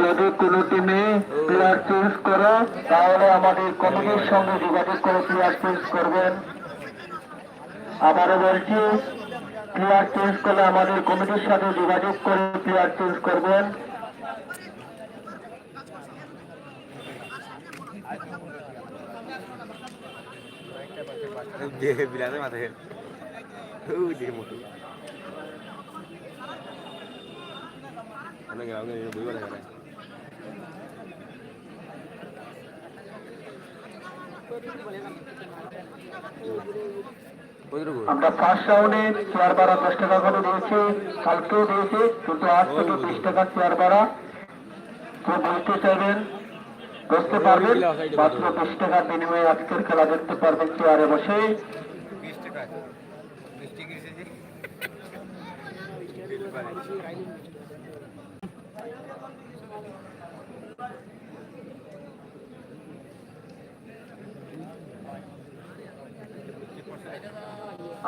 যদি কোনো টিমে প্লেয়ার চেঞ্জ করে তাহলে আমাদের কমিটির সঙ্গে যোগাযোগ করে প্লেয়ার চেঞ্জ করবেন। আবারও বলছি প্লেয়ার চেঞ্জ করলে আমাদের কমিটির সাথে যোগাযোগ করে প্লেয়ার চেঞ্জ করবেন। বিলাসের মাথায়। কতটুকু আমরা ফার্স্ট রাউন্ডে চেয়ার ভাড়া দশ টাকা করে দিয়েছি কালকেও দিয়েছি কিন্তু আজ থেকে বিশ টাকা চেয়ার ভাড়া কেউ বসতে চাইবেন বসতে পারবেন মাত্র বিশ টাকার বিনিময়ে আজকের খেলা দেখতে পারবেন চেয়ারে বসে বিশ টাকা বিশ টাকা এসেছে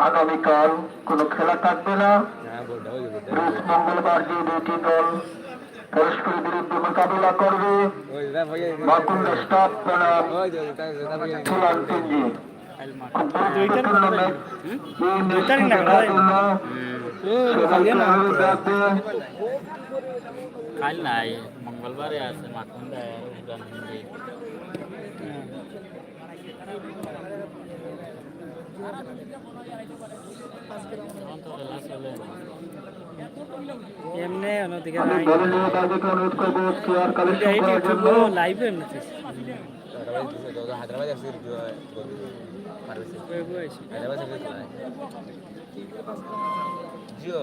আগামীকাল কোনো খেলা থাকবে না। হ্যাঁ রোজ মঙ্গলবার যে দুটি দল পরস্পরের বিরুদ্ধে মোকাবিলা করবে মাকুন্দ স্টাফ বনাম খুব গুরুত্বপূর্ণ ম্যাচ। এই ম্যাচটি দেখার জন্য সবাইকে অনুরোধ কাল নাই মঙ্গলবারে আছে উড়ান এমনি অন্যদিকে অনুরোধ করব চেয়ার কালেকশন করার জন্য লাইভ এমনি হায়দ্রাবাদ জিও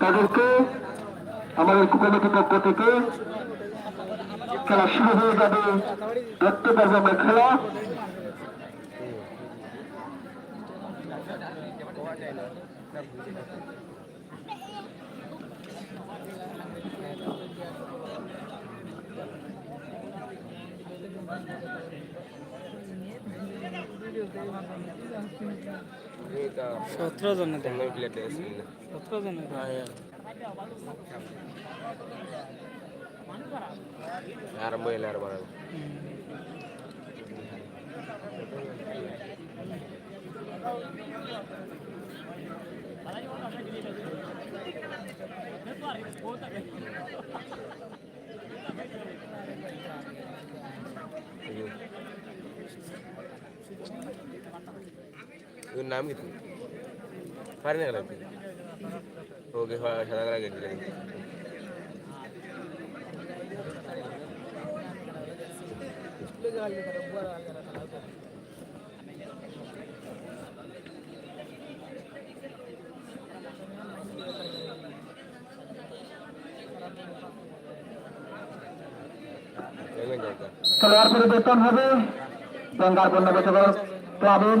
তাদেরকে আমাদের কমিটির পক্ষ থেকে খেলা শুরু হয়ে যাবে। দেখতে পারব আমরা খেলা। সতেরো জনে দেয় প্লেটে সতেরো জনে আরম্ভ হইলে আর বাড়াবো ওকে সাদা করা গেছিল এমন জায়গা খেলোয়াড় পরিবর্তন হবে গঙ্গার বন্য বেচকর ক্লাবের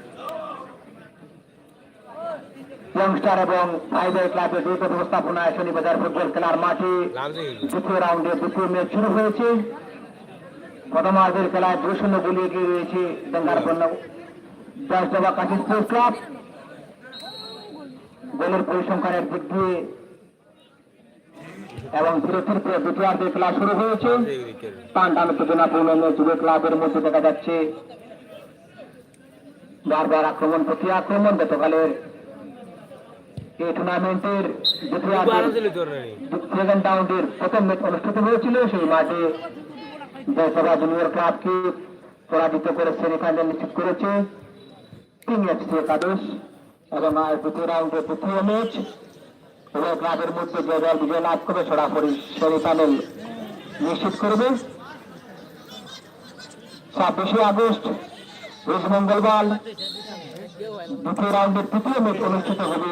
ইয়ংস্টার এবং ভাইদের ক্লাবের দ্রুত ব্যবস্থাপনায় শনিবাজার ফুটবল খেলার মাঠে দ্বিতীয় রাউন্ডে দ্বিতীয় ম্যাচ শুরু হয়েছে। প্রথমার্ধের খেলায় দুই শূন্য গোলে এগিয়ে রয়েছে গঙ্গার বন্য দশডবা কাশি স্পোর্টস ক্লাব। গোলের পরিসংখ্যানের দিক দিয়ে এবং বিরতির পরে দ্বিতীয়ার্ধের খেলা শুরু হয়েছে। টান উত্তেজনাপূর্ণ ম্যাচ দুই ক্লাবের মধ্যে দেখা যাচ্ছে। বারবার আক্রমণ প্রতি আক্রমণ গতকালের এই টুর্নামেন্টের সেকেন্ড রাউন্ডের প্রথম ম্যাচ অনুষ্ঠিত হয়েছিল সেই মাঠে জয়সভা জুনিয়র ক্লাবকে পরাজিত করে সেমিফাইনাল নিশ্চিত করেছে তিন এফসি একাদশ এবং আর দ্বিতীয় রাউন্ডের তৃতীয় ম্যাচ উভয় ক্লাবের মধ্যে যে দল বিজয় লাভ করবে সরাসরি সেমিফাইনাল নিশ্চিত করবে। ছাব্বিশে আগস্ট রোজ মঙ্গলবার দ্বিতীয় রাউন্ডের তৃতীয় ম্যাচ অনুষ্ঠিত হবে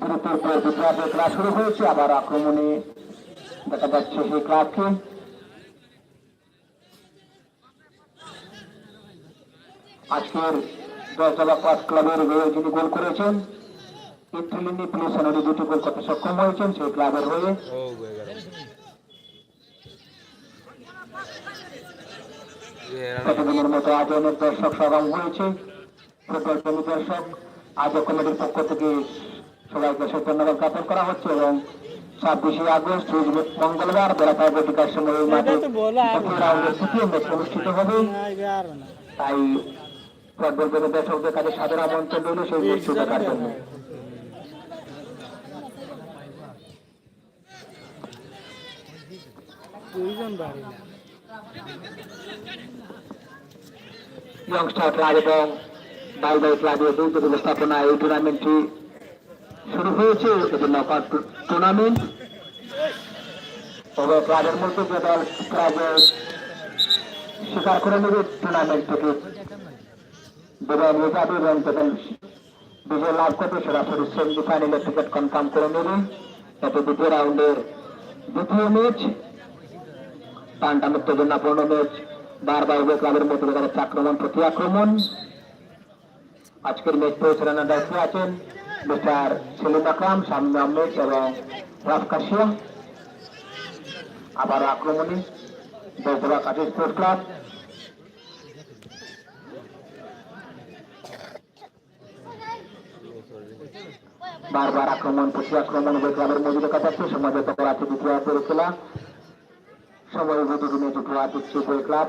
গ্রুপের পর দ্বিতীয়ার্ধের খেলা শুরু হয়েছে, আবার আক্রমণে দেখা যাচ্ছে সেই ক্লাবকে আজকের দশটা পাঁচ ক্লাবের হয়ে যিনি গোল করেছেন দুটি গোল করতে সক্ষম হয়েছেন, সেই ক্লাবের হয়ে প্রতিদিনের মতো আজ অনেক দর্শক সমাগম হয়েছে। ফুটবল প্রেমী দর্শক আজও কমিটির পক্ষ থেকে সবাইকে সে ধন্যবাদ জ্ঞাপন করা হচ্ছে এবং ছাব্বিশে আগস্ট মঙ্গলবার বেলা প্রায় সময় এই মাঠে অনুষ্ঠিত হবে। তাই ফুটবল প্রেমী দর্শকদের কাছে সাদর আমন্ত্রণ রইল সেই ম্যাচটি দেখার জন্য। ইয়ংস্টার ক্লাব এবং বাই বাই ক্লাবের যৌথ ব্যবস্থাপনা এই টুর্নামেন্টটি শুরু হয়েছে এটি নকআউট টুর্নামেন্ট। তবে ক্লাবের মধ্যে যে দল ক্লাবে স্বীকার করে নেবে, টুর্নামেন্ট থেকে এবং তাদের বিজয় লাভ সরাসরি সেমিফাইনালের টিকিট কনফার্ম করে এতে দ্বিতীয় রাউন্ডের দ্বিতীয় ম্যাচ উত্তেজনাপূর্ণ ম্যাচ, বারবার উভয় ক্লাবের মধ্যে আক্রমণ প্রতি আক্রমণ। আজকের ম্যাচ পরিচালনার দায়িত্বে আছেন মিস্টার সেলিম আকরাম সামনে আহমেদ এবং রাফ কাশিয়া। আবার আক্রমণে দশদবা কাশি স্পোর্টস ক্লাব বারবার আক্রমণ প্রতি আক্রমণ, উভয় ক্লাবের মধ্যে দেখা যাচ্ছে সমাজত করা আছে, দ্বিতীয় খেলা সময় উপযোগী দিচ্ছে উভয় ক্লাব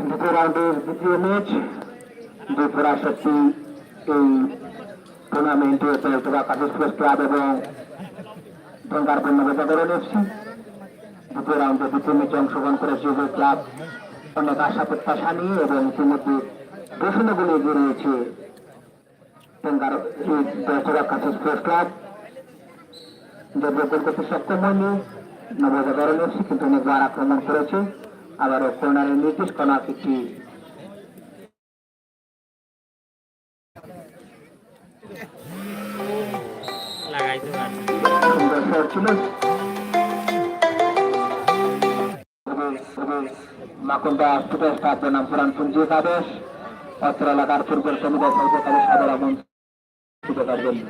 দ্বিতীয় রাউন্ডের দ্বিতীয় ম্যাচ দুই ফরাসি এই টুর্নামেন্টে চলতবা কাশিস ক্লাব এবং গঙ্গার পূর্ণবাজাগরণ এফসি দ্বিতীয় রাউন্ডে দ্বিতীয় ম্যাচে অংশগ্রহণ করেছে উভয় ক্লাব অনেক আশা প্রত্যাশা নিয়ে এবং ইতিমধ্যে ঘোষণাগুলি এগিয়ে রয়েছে দশটা কাশিস প্রেস ক্লাব যদিও গোল করতে সক্ষম হয়নি। নবজাগরণ এফসি কিন্তু অনেকবার আক্রমণ করেছে। আবার কর্নারের নির্দেশ করা একটি ছিল। মাকুন্ডা বনাম পুরান পুঞ্জি অত্র এলাকার ফুটবল সমুদায় তাদের সাদর আমন্ত্রণ দেখার জন্য।